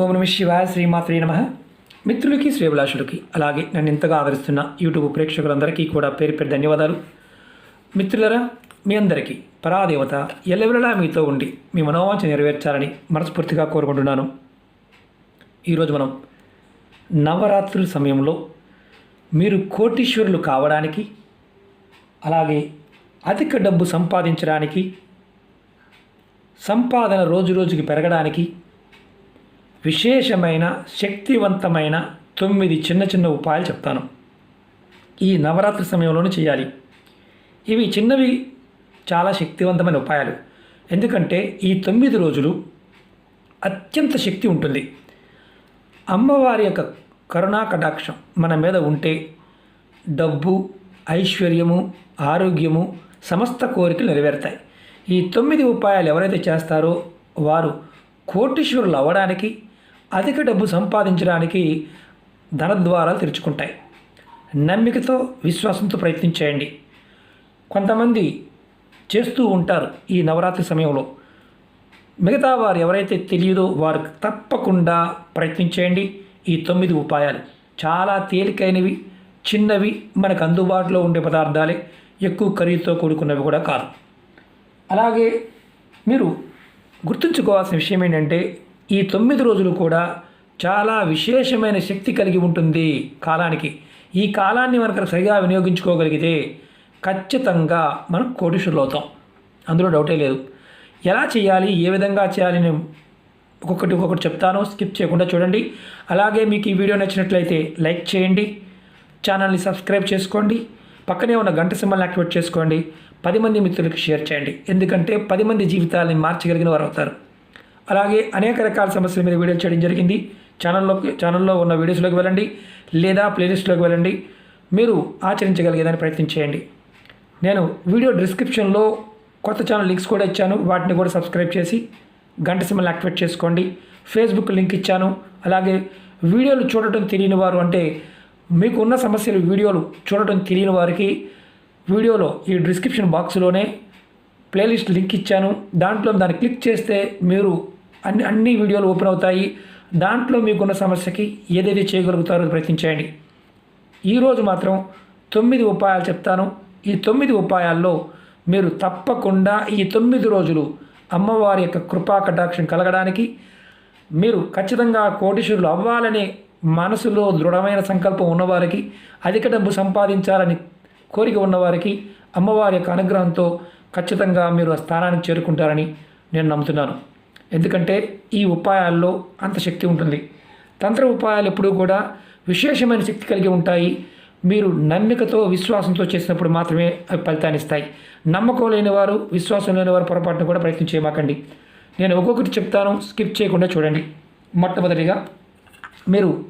ఓం నమ శివాయ శ్రీమాత్రే నమ. మిత్రులకి శ్రేభిలాషులకి అలాగే నన్ను ఇంతగా ఆదరిస్తున్న యూట్యూబ్ ప్రేక్షకులందరికీ కూడా పేరు పేరు ధన్యవాదాలు. మిత్రులరా మీ అందరికీ పరాదేవత ఎల్లవెల్లలా మీతో ఉండి మీ మనోవాంఛ నెరవేర్చాలని మనస్ఫూర్తిగా కోరుకుంటున్నాను. ఈరోజు మనం నవరాత్రుల సమయంలో మీరు కోటీశ్వరులు కావడానికి అలాగే అధిక డబ్బు సంపాదించడానికి సంపాదన రోజు రోజుకి పెరగడానికి విశేషమైన శక్తివంతమైన తొమ్మిది చిన్న చిన్న ఉపాయాలు చెప్తాను. ఈ నవరాత్రి సమయంలోనే చేయాలి. ఇవి చిన్నవి చాలా శక్తివంతమైన ఉపాయాలు. ఎందుకంటే ఈ తొమ్మిది రోజులు అత్యంత శక్తి ఉంటుంది. అమ్మవారి యొక్క కరుణా కటాక్షం మన మీద ఉంటే డబ్బు ఐశ్వర్యము ఆరోగ్యము సమస్త కోరికలు నెరవేరుతాయి. ఈ తొమ్మిది ఉపాయాలు ఎవరైతే చేస్తారో వారు కోటీశ్వరులు అవ్వడానికి అధిక డబ్బు సంపాదించడానికి ధన ద్వారాలు తెరుచుకుంటాయి. నమ్మికతో విశ్వాసంతో ప్రయత్నించేయండి. కొంతమంది చేస్తూ ఉంటారు ఈ నవరాత్రి సమయంలో. మిగతా వారు ఎవరైతే తెలియదో వారు తప్పకుండా ప్రయత్నించేయండి. ఈ తొమ్మిది ఉపాయాలు చాలా తేలికైనవి చిన్నవి మనకు అందుబాటులో ఉండే పదార్థాలే. ఎక్కువ ఖరీదుతో కూడుకున్నవి కూడా కాదు. అలాగే మీరు గుర్తుంచుకోవాల్సిన విషయం ఏంటంటే ఈ తొమ్మిది రోజులు కూడా చాలా విశేషమైన శక్తి కలిగి ఉంటుంది కాలానికి. ఈ కాలాన్ని మనకు సరిగా వినియోగించుకోగలిగితే ఖచ్చితంగా మనం కోటీశ్వరులు అవుతాం. అందులో డౌటే లేదు. ఎలా చేయాలి? ఏ విధంగా చేయాలి? నేను ఒక్కొక్కటి ఒక్కొక్కటి చెప్తాను. స్కిప్ చేయకుండా చూడండి. అలాగే మీకు ఈ వీడియో నచ్చినట్లయితే లైక్ చేయండి. ఛానల్ని సబ్స్క్రైబ్ చేసుకోండి. పక్కనే ఉన్న గంట సింబల్ని యాక్టివేట్ చేసుకోండి. పది మంది మిత్రులకు షేర్ చేయండి. ఎందుకంటే పది మంది జీవితాలని మార్చగలిగిన వారు అవుతారు. అలాగే అనేక రకాల సమస్యల మీద వీడియోలు చేయడం జరిగింది. ఛానల్లోకి ఛానల్లో ఉన్న వీడియోస్లోకి వెళ్ళండి. లేదా ప్లేలిస్ట్లోకి వెళ్ళండి. మీరు ఆచరించగలిగేదాన్ని ప్రయత్నం చేయండి. నేను వీడియో డిస్క్రిప్షన్లో కొత్త ఛానల్ లింక్స్ కూడా ఇచ్చాను. వాటిని కూడా సబ్స్క్రైబ్ చేసి గంట సిమ్మల్ని యాక్టివేట్ చేసుకోండి. ఫేస్బుక్ లింక్ ఇచ్చాను. అలాగే వీడియోలు చూడటం తెలియని వారు అంటే మీకు ఉన్న సమస్యలు వీడియోలు చూడటం తెలియని వారికి వీడియోలో ఈ డిస్క్రిప్షన్ బాక్స్లోనే ప్లేలిస్ట్ లింక్ ఇచ్చాను. దాంట్లో దాన్ని క్లిక్ చేస్తే మీరు అన్ని అన్ని వీడియోలు ఓపెన్ అవుతాయి. దాంట్లో మీకున్న సమస్యకి ఏదైతే చేయగలుగుతారో ప్రయత్నించండి ఈరోజు మాత్రం తొమ్మిది ఉపాయాలు చెప్తాను. ఈ తొమ్మిది ఉపాయాల్లో మీరు తప్పకుండా ఈ తొమ్మిది రోజులు అమ్మవారి యొక్క కృపా కటాక్షం కలగడానికి మీరు ఖచ్చితంగా కోటీశ్వరులు అవ్వాలనే మనసులో దృఢమైన సంకల్పం ఉన్నవారికి అధిక డబ్బు సంపాదించాలని కోరిక ఉన్నవారికి అమ్మవారి యొక్క అనుగ్రహంతో ఖచ్చితంగా మీరు ఆ స్థానానికి చేరుకుంటారని నేను నమ్ముతున్నాను. ఎందుకంటే ఈ ఉపాయాల్లో అంత శక్తి ఉంటుంది. తంత్ర ఉపాయాలు ఎప్పుడూ కూడా విశేషమైన శక్తి కలిగి ఉంటాయి. మీరు నమ్మికతో విశ్వాసంతో చేసినప్పుడు మాత్రమే అవి ఫలితాన్ని ఇస్తాయి. నమ్మకం లేని వారు విశ్వాసం లేని వారు పొరపాటును కూడా ప్రయత్నం చేయమాకండి. నేను ఒక్కొక్కటి చెప్తాను స్కిప్ చేయకుండా చూడండి. మొట్టమొదటిగా మీరు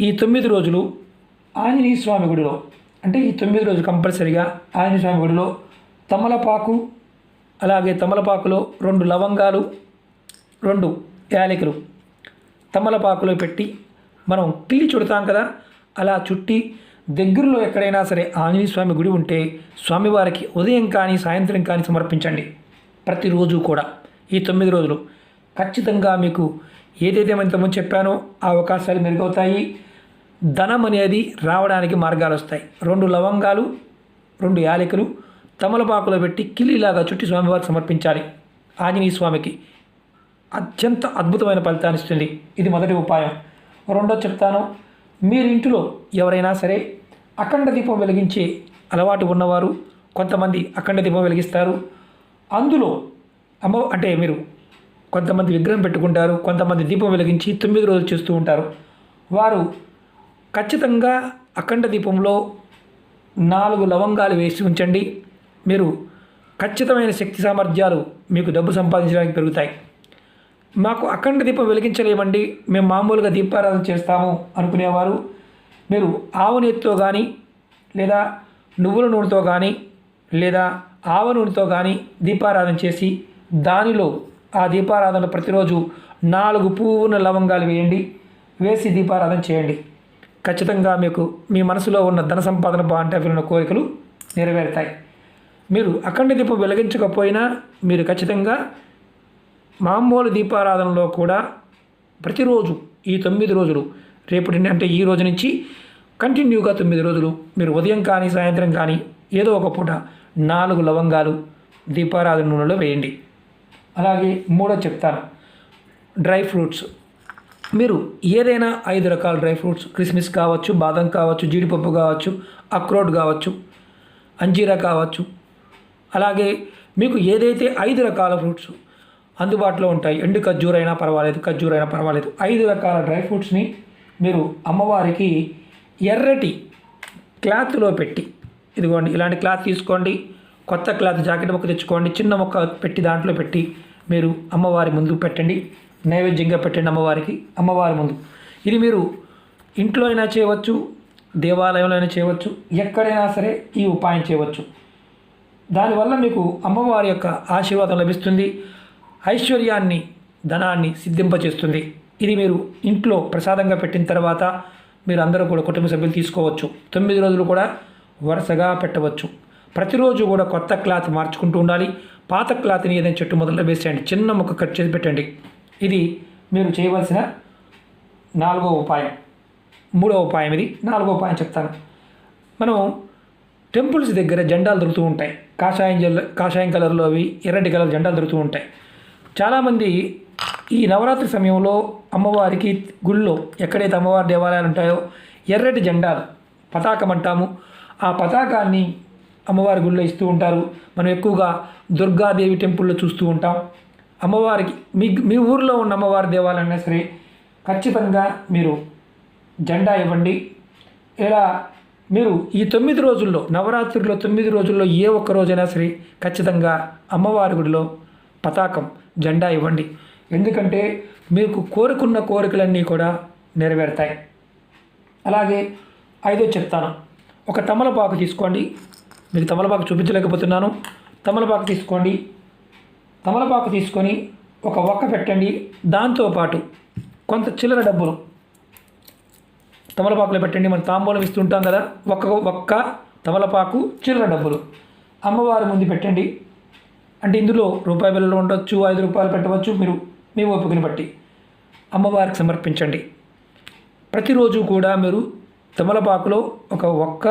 ఈ తొమ్మిది రోజులు ఆంజనేయ స్వామి గుడిలో అంటే ఈ తొమ్మిది రోజులు కంపల్సరిగా ఆంజనేయ స్వామి గుడిలో తమలపాకు అలాగే తమలపాకులో రెండు లవంగాలు రెండు యాలకులు. తమలపాకులో పెట్టి మనం పిల్లి చుడతాం కదా అలా చుట్టి దగ్గరలో ఎక్కడైనా సరే ఆంజనేయ స్వామి గుడి ఉంటే స్వామివారికి ఉదయం కానీ సాయంత్రం కానీ సమర్పించండి. ప్రతిరోజు కూడా ఈ తొమ్మిది రోజులు. ఖచ్చితంగా మీకు ఏదైతే మనం ఇంతకుముందు చెప్పానో ఆ అవకాశాలు మెరుగవుతాయి. ధనం అనేది రావడానికి మార్గాలు వస్తాయి. రెండు లవంగాలు రెండు యాలకులు తమలపాకులో పెట్టి కిల్లిలాగా చుట్టి స్వామివారికి సమర్పించాలి. ఆంజనేయ స్వామికి అత్యంత అద్భుతమైన ఫలితాన్ని ఇస్తుంది. ఇది మొదటి ఉపాయం. రెండో చెప్తాను మీరు ఇంటిలో ఎవరైనా సరే అఖండ దీపం వెలిగించే అలవాటు ఉన్నవారు కొంతమంది అఖండ దీపం వెలిగిస్తారు. అందులో అమ్మ అంటే మీరు కొంతమంది విగ్రహం పెట్టుకుంటారు కొంతమంది దీపం వెలిగించి తొమ్మిది రోజులు చేస్తూ ఉంటారు. వారు ఖచ్చితంగా అఖండ దీపంలో నాలుగు లవంగాలు వేసి ఉంచండి. మీరు ఖచ్చితమైన శక్తి సామర్థ్యాలు మీకు డబ్బు సంపాదించడానికి పెరుగుతాయి. మాకు అఖండ దీపం వెలిగించలేమండి. మేము మామూలుగా దీపారాధన చేస్తాము అనుకునేవారు. మీరు ఆవు నెత్తితో కానీ లేదా నువ్వుల నూనెతో కానీ లేదా ఆవ నూనెతో కానీ దీపారాధన చేసి దానిలో ఆ దీపారాధన ప్రతిరోజు నాలుగు పువ్వున లవంగాలు వేయండి. వేసి దీపారాధన చేయండి. ఖచ్చితంగా మీకు మీ మనసులో ఉన్న ధన సంపాదన బాగుంటే కోరికలు నెరవేరుతాయి. మీరు అఖండ దీపం వెలిగించకపోయినా మీరు ఖచ్చితంగా మామూలు దీపారాధనలో కూడా ప్రతిరోజు ఈ తొమ్మిది రోజులు రేపటి అంటే ఈ రోజు నుంచి కంటిన్యూగా తొమ్మిది రోజులు మీరు ఉదయం కానీ సాయంత్రం కానీ ఏదో ఒక పూట నాలుగు లవంగాలు దీపారాధన నూనెలో వేయండి. అలాగే మూడో చెప్తాను డ్రై ఫ్రూట్స్. మీరు ఏదైనా ఐదు రకాల డ్రై ఫ్రూట్స్ క్రిస్మిస్ కావచ్చు బాదం కావచ్చు జీడిపప్పు కావచ్చు అక్రోడ్ కావచ్చు అంజీరా కావచ్చు అలాగే మీకు ఏదైతే ఐదు రకాల ఫ్రూట్స్ అందుబాటులో ఉంటాయి ఎండు ఖర్జూర అయినా పర్వాలేదు ఖర్జూర అయినా పర్వాలేదు ఐదు రకాల డ్రై ఫ్రూట్స్ని మీరు అమ్మవారికి ఎర్రటి క్లాత్లో పెట్టి ఇదిగోండి ఇలాంటి క్లాత్ తీసుకోండి కొత్త క్లాత్ జాకెట్ ముక్క తెచ్చుకోండి చిన్న మొక్క పెట్టి దాంట్లో పెట్టి మీరు అమ్మవారి ముందు పెట్టండి నైవేద్యంగా పెట్టండి అమ్మవారికి అమ్మవారి ముందు. ఇది మీరు ఇంట్లో అయినా చేయవచ్చు దేవాలయంలో అయినా చేయవచ్చు ఎక్కడైనా సరే ఈ ఉపాయం చేయవచ్చు. దానివల్ల మీకు అమ్మవారి యొక్క ఆశీర్వాదం లభిస్తుంది ఐశ్వర్యాన్ని ధనాన్ని సిద్ధింపచేస్తుంది. ఇది మీరు ఇంట్లో ప్రసాదంగా పెట్టిన తర్వాత మీరు అందరూ కూడా కుటుంబ సభ్యులు తీసుకోవచ్చు. తొమ్మిది రోజులు కూడా వరుసగా పెట్టవచ్చు. ప్రతిరోజు కూడా కొత్త క్లాత్ మార్చుకుంటూ ఉండాలి. పాత క్లాత్ని ఏదైనా చెట్టు మొదలు వేసేయండి. చిన్న ముక్క కట్ చేసి పెట్టండి. ఇది మీరు చేయవలసిన నాలుగో ఉపాయం. మూడో ఉపాయం ఇది. నాలుగో ఉపాయం చెప్తాను. మనం టెంపుల్స్ దగ్గర జెండాలు దొరుకుతూ ఉంటాయి. కాషాయం జెల్ కాషాయం కలర్లో అవి ఎర్రటి కలర్ జెండాలు దొరుకుతూ ఉంటాయి. చాలామంది ఈ నవరాత్రి సమయంలో అమ్మవారికి గుళ్ళో ఎక్కడైతే అమ్మవారి దేవాలయాలు ఉంటాయో ఎర్రటి జెండాలు పతాకం అంటాము. ఆ పతాకాన్ని అమ్మవారి గుళ్ళో ఇస్తూ ఉంటారు. మనం ఎక్కువగా దుర్గాదేవి టెంపుల్లో చూస్తూ ఉంటాం. అమ్మవారికి మీ మీ ఊర్లో ఉన్న అమ్మవారి దేవాలయం అయినా సరే ఖచ్చితంగా మీరు జెండా ఇవ్వండి. ఇలా మీరు ఈ తొమ్మిది రోజుల్లో నవరాత్రిలో తొమ్మిది రోజుల్లో ఏ ఒక్క రోజైనా సరే ఖచ్చితంగా అమ్మవారి గుడిలో పతాకం జెండా ఇవ్వండి. ఎందుకంటే మీకు కోరుకున్న కోరికలన్నీ కూడా నెరవేరుతాయి. అలాగే ఐదో చెప్తాను. ఒక తమలపాకు తీసుకోండి. మీకు తమలపాకు చూపించలేకపోతున్నాను. తమలపాకు తీసుకోండి. తమలపాకు తీసుకొని ఒక ఒక్క పెట్టండి. దాంతోపాటు కొంత చిల్లర డబ్బులు తమలపాకులో పెట్టండి మనం తాంబూలం ఇస్తుంటాం కదా ఒక్క ఒక్క తమలపాకు చిల్లర డబ్బులు. అమ్మవారి ముందు పెట్టండి. అంటే ఇందులో రూపాయి బిళ్ళలు ఉండొచ్చు ఐదు రూపాయలు పెట్టవచ్చు మీరు మీ ఓపికని బట్టి. అమ్మవారికి సమర్పించండి. ప్రతిరోజు కూడా మీరు తమలపాకులో ఒక ఒక్క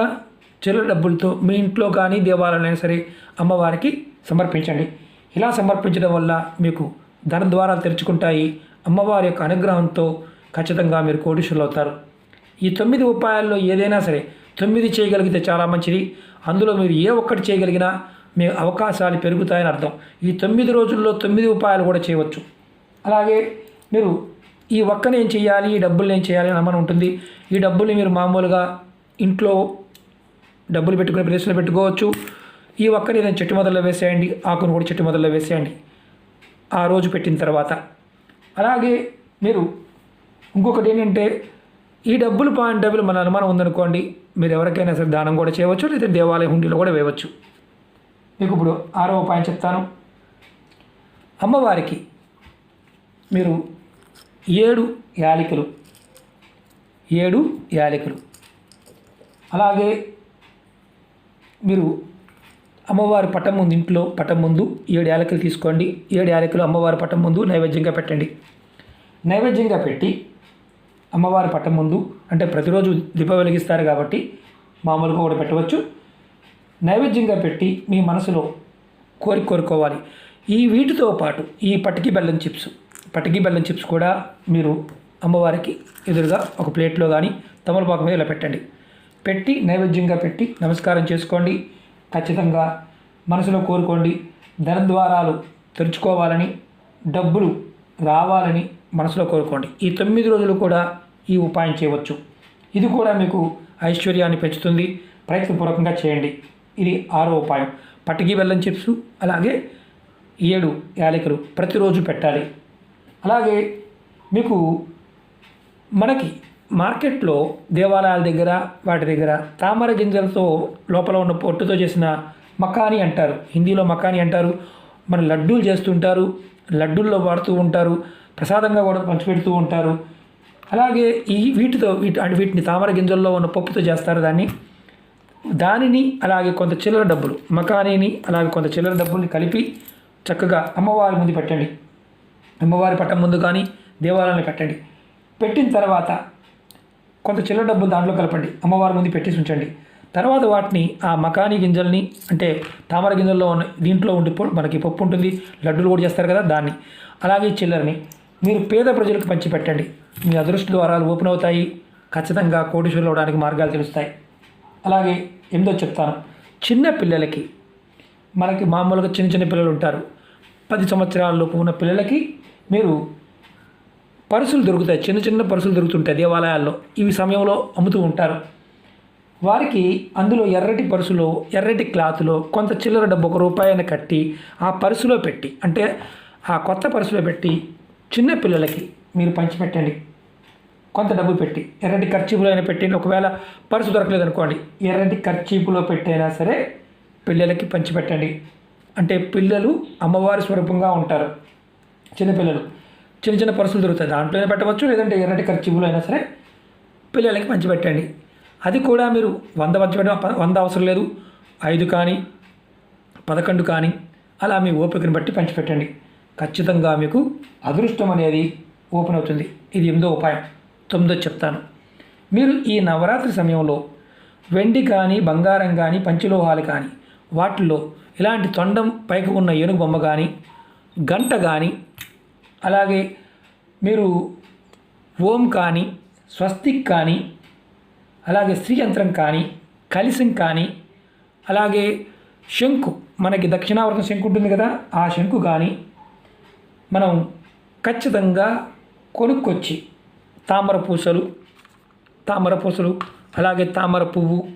చిల్లర డబ్బులతో మీ ఇంట్లో కానీ దేవాలయం సరే అమ్మవారికి సమర్పించండి. ఇలా సమర్పించడం వల్ల మీకు ధన ద్వారాలు తెరుచుకుంటాయి. అమ్మవారి యొక్క అనుగ్రహంతో ఖచ్చితంగా మీరు కోటీశ్వరులు అవుతారు. ఈ తొమ్మిది ఉపాయాల్లో ఏదైనా సరే తొమ్మిది చేయగలిగితే చాలా మంచిది. అందులో మీరు ఏ ఒక్కటి చేయగలిగినా మీ అవకాశాలు పెరుగుతాయని అర్థం. ఈ తొమ్మిది రోజుల్లో తొమ్మిది ఉపాయాలు కూడా చేయవచ్చు. అలాగే మీరు ఈ ఒక్కని ఏం చేయాలి ఈ డబ్బులు ఏం చేయాలి అని అనుమానం ఉంటుంది. ఈ డబ్బుల్ని మీరు మామూలుగా ఇంట్లో డబ్బులు పెట్టుకునే ప్లేస్లో పెట్టుకోవచ్చు. ఈ ఒక్కని ఏదైనా చెట్టు మొదల్లో వేసేయండి ఆకును కూడా చెట్టు మొదల్లో వేసేయండి. ఆ రోజు పెట్టిన తర్వాత. అలాగే మీరు ఇంకొకటి ఏంటంటే ఈ డబ్బులు పాయింట్ డబ్బులు మన అనుమానం ఉందనుకోండి మీరు ఎవరికైనా సరే దానం కూడా చేయవచ్చు లేదా దేవాలయ హుండీలో కూడా వేయవచ్చు. మీకు ఇప్పుడు ఆరవ పాయింట్ చెప్తాను. అమ్మవారికి మీరు ఏడు యాలికలు ఏడు యాలికలు. అలాగే మీరు అమ్మవారి పటం ముందు ఇంట్లో పటం ముందు ఏడు యాలకులు తీసుకోండి. ఏడు యాలకులు అమ్మవారి పటం ముందు నైవేద్యంగా పెట్టండి. నైవేద్యంగా పెట్టి అమ్మవారి పట్టం ముందు అంటే ప్రతిరోజు దీప వెలిగిస్తారు కాబట్టి మామూలుగా కూడా పెట్టవచ్చు. నైవేద్యంగా పెట్టి మీ మనసులో కోరిక కోరుకోవాలి. ఈ వీటితో పాటు ఈ పటికి బెల్లం చిప్స్ పటికి బెల్లం చిప్స్ కూడా మీరు అమ్మవారికి ఎదురుగా ఒక ప్లేట్లో కానీ తమలపాకు మీద ఇలా పెట్టండి. పెట్టి నైవేద్యంగా పెట్టి నమస్కారం చేసుకోండి. ఖచ్చితంగా మనసులో కోరుకోండి. ధన ద్వారాలు తెరుచుకోవాలని డబ్బులు రావాలని మనసులో కోరుకోండి. ఈ తొమ్మిది రోజులు కూడా ఈ ఉపాయం చేయవచ్చు. ఇది కూడా మీకు ఐశ్వర్యాన్ని పెంచుతుంది. ప్రయత్నపూర్వకంగా చేయండి. ఇది ఆరో ఉపాయం. పటికి బెల్లం చిప్స్ అలాగే ఏడు యాలకులు ప్రతిరోజు పెట్టాలి. అలాగే మీకు మనకి మార్కెట్లో దేవాలయాల దగ్గర వాటి దగ్గర తామర గింజలతో లోపల ఉన్న పొట్టుతో చేసిన మకాని అంటారు. హిందీలో మకాని అంటారు. మన లడ్డూలు చేస్తుంటారు లడ్డూల్లో వాడుతూ ఉంటారు. ప్రసాదంగా కూడా పంచిపెడుతూ ఉంటారు. అలాగే ఈ వీటితో వీటి అంటే వీటిని తామర గింజల్లో ఉన్న పప్పుతో చేస్తారు దాన్ని. దానిని అలాగే కొంత చిల్లర డబ్బులు మకానీని అలాగే కొంత చిల్లర డబ్బుల్ని కలిపి చక్కగా అమ్మవారి ముందు పెట్టండి. అమ్మవారి పట్టం ముందు కానీ దేవాలయంలో పెట్టండి పెట్టిన తర్వాత కొంత చిల్లర డబ్బు దాంట్లో కలపండి. అమ్మవారి ముందు పెట్టేసి ఉంచండి. తర్వాత వాటిని ఆ మకానీ గింజల్ని అంటే తామర గింజల్లో ఉన్న దీంట్లో ఉండి మనకి పప్పు ఉంటుంది లడ్డూలు కూడా చేస్తారు కదా దాన్ని. అలాగే ఈ చిల్లరని మీరు పేద ప్రజలకు పంచి పెట్టండి మీ అదృష్ట ద్వారాలు ఓపెన్ అవుతాయి. ఖచ్చితంగా కోటీశ్వరులు అవడానికి మార్గాలు తెలుస్తాయి. అలాగే ఎనిమిదో చెప్తాను. చిన్న పిల్లలకి మనకి మామూలుగా చిన్న చిన్న పిల్లలు ఉంటారు. పది సంవత్సరాల లోపు ఉన్న పిల్లలకి మీరు పరుసులు దొరుకుతాయి. చిన్న చిన్న పరుసులు దొరుకుతుంటాయి దేవాలయాల్లో. ఇవి సమయంలో అమ్ముతూ ఉంటారు. వారికి అందులో ఎర్రటి పరుసులో ఎర్రటి క్లాత్లో కొంత చిల్లర డబ్బు ఒక రూపాయిని కట్టి ఆ పరుసులో పెట్టి అంటే ఆ కొత్త పరుసులో పెట్టి చిన్న పిల్లలకి మీరు పంచిపెట్టండి. కొంత డబ్బు పెట్టి ఎర్రటి ఖర్చీపులో అయినా పెట్టండి ఒకవేళ పర్సు దొరకలేదు అనుకోండి ఎర్రటి ఖర్చీపులో పెట్టైనా సరే పిల్లలకి పంచిపెట్టండి. అంటే పిల్లలు అమ్మవారి స్వరూపంగా ఉంటారు. చిన్నపిల్లలు. చిన్న చిన్న పర్సులు దొరుకుతాయి. దాంట్లోనే పెట్టవచ్చు లేదంటే ఎర్రటి ఖర్చీపులో అయినా సరే పిల్లలకి పంచిపెట్టండి. అది కూడా మీరు వంద పంచిపెట్టడం ప- వంద అవసరం లేదు. ఐదు కానీ పదకొండు కానీ అలా మీ ఓపికను బట్టి పంచిపెట్టండి. ఖచ్చితంగా మీకు అదృష్టం అనేది ఓపెన్ అవుతుంది. ఇది ఎనిమిదో ఉపాయం. తొమ్మిదో చెప్తాను. మీరు ఈ నవరాత్రి సమయంలో వెండి కానీ బంగారం కానీ పంచలోహాలు కానీ వాటిల్లో ఇలాంటి తొండం పైకి ఉన్న ఏనుగు బొమ్మ కానీ గంట కానీ అలాగే మీరు ఓం కానీ స్వస్తిక్ కానీ అలాగే శ్రీ యంత్రం కానీ కలిసం కానీ అలాగే శంకు. మనకి దక్షిణావర్తం శంకు ఉంటుంది కదా ఆ శంకు కానీ మనం ఖచ్చితంగా కొనుక్కొచ్చి తామర పూసలు తామర పూసలు అలాగే తామర పువ్వు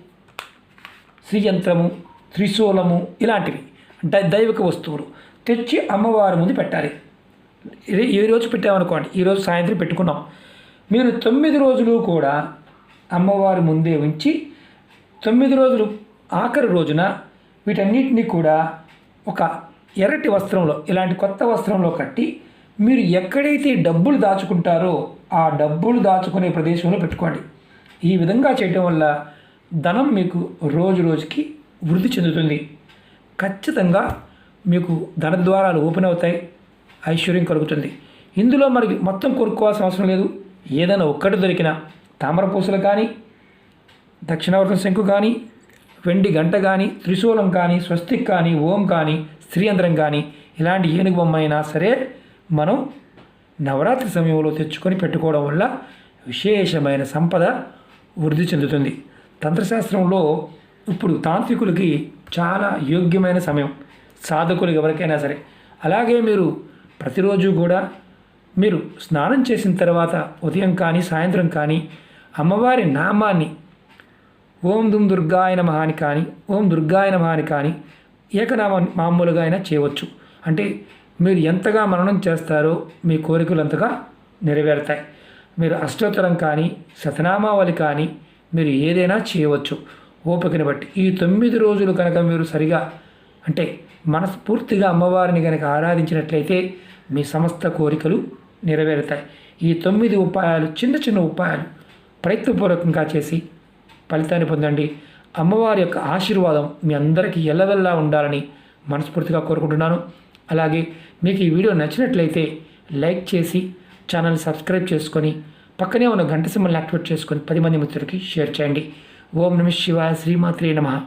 శ్రీయంత్రము త్రిశూలము ఇలాంటివి. అంటే దైవిక వస్తువులు. తెచ్చి అమ్మవారి ముందు పెట్టాలి. ఈ రోజు పెట్టామనుకోండి. ఈరోజు సాయంత్రం పెట్టుకున్నాం. మీరు తొమ్మిది రోజులు కూడా అమ్మవారి ముందే ఉంచి తొమ్మిది రోజులు ఆఖరి రోజున వీటన్నిటిని కూడా ఒక ఎర్రటి వస్త్రంలో ఇలాంటి కొత్త వస్త్రంలో కట్టి మీరు ఎక్కడైతే డబ్బులు దాచుకుంటారో ఆ డబ్బులు దాచుకునే ప్రదేశంలో పెట్టుకోండి. ఈ విధంగా చేయటం వల్ల ధనం మీకు రోజు రోజుకి వృద్ధి చెందుతుంది. ఖచ్చితంగా మీకు ధన ద్వారాలు ఓపెన్ అవుతాయి. ఐశ్వర్యం కలుగుతుంది. ఇందులో మరి మొత్తం కొనుక్కోవాల్సిన అవసరం లేదు. ఏదైనా ఒక్కటి దొరికినా తామర పూసలు కానీ దక్షిణావర్తం శంకు కానీ వెండి గంట కానీ త్రిశూలం కానీ స్వస్తిక్ కానీ ఓం కానీ స్త్రీయంత్రం కానీ ఇలాంటి ఏనుగు బొమ్మ అయినా సరే మనం నవరాత్రి సమయంలో తెచ్చుకొని పెట్టుకోవడం వల్ల విశేషమైన సంపద వృద్ధి చెందుతుంది. తంత్రశాస్త్రంలో ఇప్పుడు తాంత్రికులకి చాలా యోగ్యమైన సమయం. సాధకులు ఎవరికైనా సరే. అలాగే మీరు ప్రతిరోజు కూడా మీరు స్నానం చేసిన తర్వాత ఉదయం కానీ సాయంత్రం కానీ అమ్మవారి నామాన్ని ఓం దుమ్ దుర్గాయ నమః అని కానీ ఓం దుర్గాయ నమః అని కానీ ఏకనామా మామూలుగా అయినా చేయవచ్చు. అంటే మీరు ఎంతగా మననం చేస్తారో మీ కోరికలు అంతగా నెరవేరుతాయి. మీరు అష్టోత్తరం కానీ శతనామావళి కానీ మీరు ఏదైనా చేయవచ్చు. ఓపికని బట్టి. ఈ తొమ్మిది రోజులు కనుక మీరు సరిగా అంటే మనస్ఫూర్తిగా అమ్మవారిని కనుక ఆరాధించినట్లయితే మీ సమస్త కోరికలు నెరవేరుతాయి. ఈ తొమ్మిది ఉపాయాలు చిన్న చిన్న ఉపాయాలు ప్రయత్నపూర్వకంగా చేసి ఫలితాన్ని పొందండి. అమ్మవారి యొక్క ఆశీర్వాదం మీ అందరికీ ఎల్లవెల్లా ఉండాలని మనస్ఫూర్తిగా కోరుకుంటున్నాను. అలాగే మీకు ఈ వీడియో నచ్చినట్లయితే లైక్ చేసి ఛానల్ సబ్స్క్రైబ్ చేసుకొని పక్కనే ఉన్న గంట సింబల్ని యాక్టివేట్ చేసుకొని పది మంది మిత్రులకి షేర్ చేయండి. ఓం నమ శివాయ శ్రీమాత్రే నమః.